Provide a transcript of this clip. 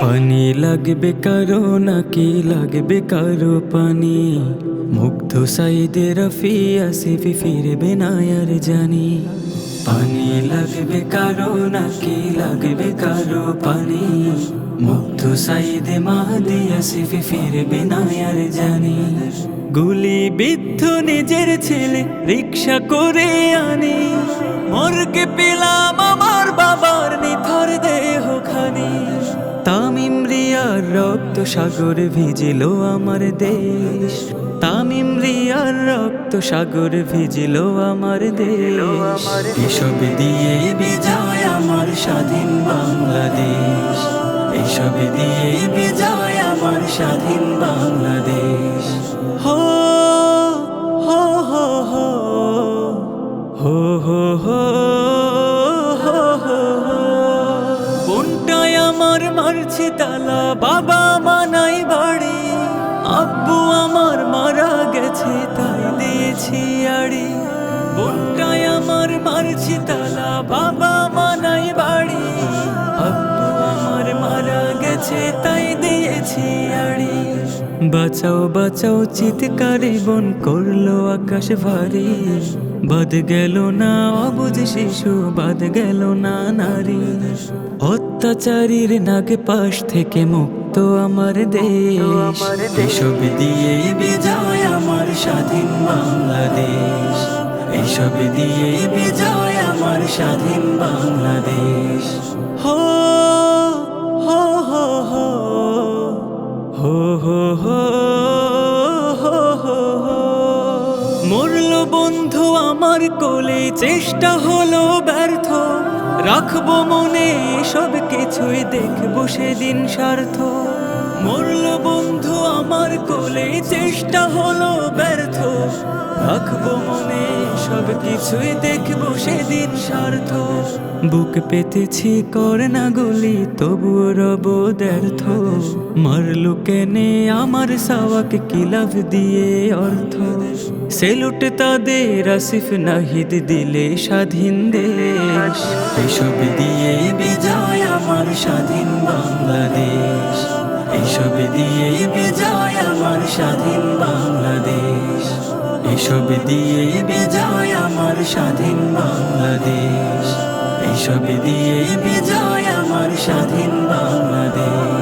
পানি লাগবে কারও নাকি লাগবে কারও পানি মুগ্ধ সাইদে রফি আসিফি ফিরবে না আর জানি পানি লাগবে কারও নাকি লাগবে কারও পানি মুগ্ধ সাইদে মাহাদি আসিফি ফিরবে না আর জানি গুলি বিদ্ধ নিজের ছেলে রিক্সা করে আনি মর্গে পেলাম রিয়ার রক্ত সাগর ভিজিল আমার দেশ। তামিম রিয়ার রক্ত সাগর ভিজিল আমার দেশ। এসব দিয়ে বিজয় আমার স্বাধীন বাংলাদেশ। এসব দিয়ে বিজয় আমার স্বাধীন বাংলাদেশ। আমার মারছে তালা, বাবা মানাই বাড়ি। আব্বু আমার মারা গেছে, তাই দিয়েছি আড়ি। বোনটাই আমার মারছে তালা, বাবা মানাই বাড়ি। আব্বু আমার মারা গেছে, তাই দিয়েছি বাঁচাও বাঁচাও, চিৎকারে বন করল আকাশ ভারী। বাদ গেল না অবুঝ শিশু, বাদ গেল না নারী। অত্যাচারীর নাগে পাশ থেকে মুক্ত আমার দেশ। এসব দিয়ে বিজয় আমার স্বাধীন বাংলাদেশ। এসব দিয়ে বিজয় আমার স্বাধীন বাংলাদেশ। আমার কোলে চেষ্টা হলো ব্যর্থ। রাখব মনে সব কিছুই, দেখব সেদিন স্বার্থ। মরল বন্ধু, আমার কোলে চেষ্টা হলো ব্যর্থ। রাখব মনে, সব কিছুই দেখব সেদিন স্বার্থ বুক পেতেছি করে গুলি, তবুও রব ব্যর্থ। মারলু কেনে আমার সাওয়াকে কিলাভ দিয়ে অর্থ? সেলুট তাদের, আসিফ নাহিদ দিলে স্বাধীন দেশ। এসব দিয়ে বিজয় আমার স্বাধীন বাংলাদেশ। এসব দিয়ে বিজয় আমার স্বাধীন এইসব দিয়ে বিজয় আমার স্বাধীন বাংলাদেশ। এইসব দিয়ে বিজয় আমার স্বাধীন বাংলাদেশ।